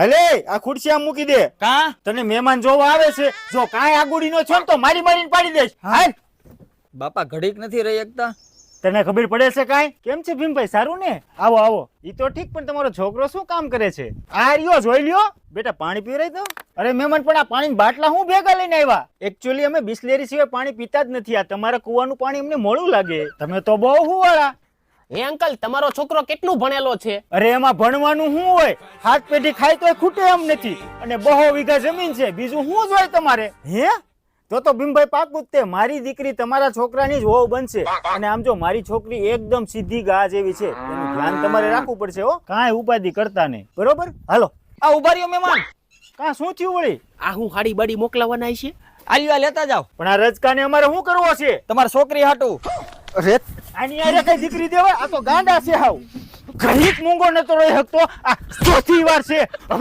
હલે આ ખુરશી આમ મૂકી દે. કા? તને મહેમાન જોવા આવે છે જો કાંઈ આગુડી નો છો ને તો મારી મારીને પાડી દઈશ. હાલ. બાપા ઘડીક નથી રહી એકતા. તને ખબર પડે છે કાંઈ? કેમ છે ભીમભાઈ સારું ને? આવો આવો. ઈ તો ઠીક પણ તમારો છોકરો શું કામ કરે છે? આ રહ્યો જોઈ લ્યો. બેટા પાણી પીવરાય તો? અરે મહેમાન પણ આ પાણી બાટલા હું ભેગા લઈને આવ્યા? એકચ્યુઅલી અમે બિસ્લેરી સિવાય પાણી પીતા જ નથી. આ તમારા કુવાનું પાણી અમને મોડું લાગે. તમે તો બહુ હુવાળા. હે અંકલ તમારો છોકરો કેટલું ભણેલો છે? અરે એમાં ભણવાનું શું હોય? હાથ પેઢી ખાય તો ખૂટે એમ નથી. અને બહો વીઘા જમીન છે બીજું શું જ હોય તમારે? હે? તો તો ભીમભાઈ પાકું તે. મારી દીકરી તમારા છોકરાની જ હોવ બનશે. અને આમ જો મારી છોકરી એકદમ સીધી ગા જેવી છે એનું ધ્યાન તમારે રાખવું પડશે હો. કાંઈ ઉપાધિ કરતા નહીં. બરોબર? હાલો. આ ઊભા રહ્યો મહેમાન. કાં શું થયું વળી? આ હું હાડી બાડી મોકલાવાના છે? આલ્યો આ લેતા જાઓ. પણ આ રજકાને અમારે શું કરવો છે? તમારી છોકરી હાટું. અરે આની આરે કઈ દીકરી દેવા આ તો ગાંડા છે હાવ. ઘડીક મૂંગો નતો રહી શકતો આ ચોથી વાર છે. હવે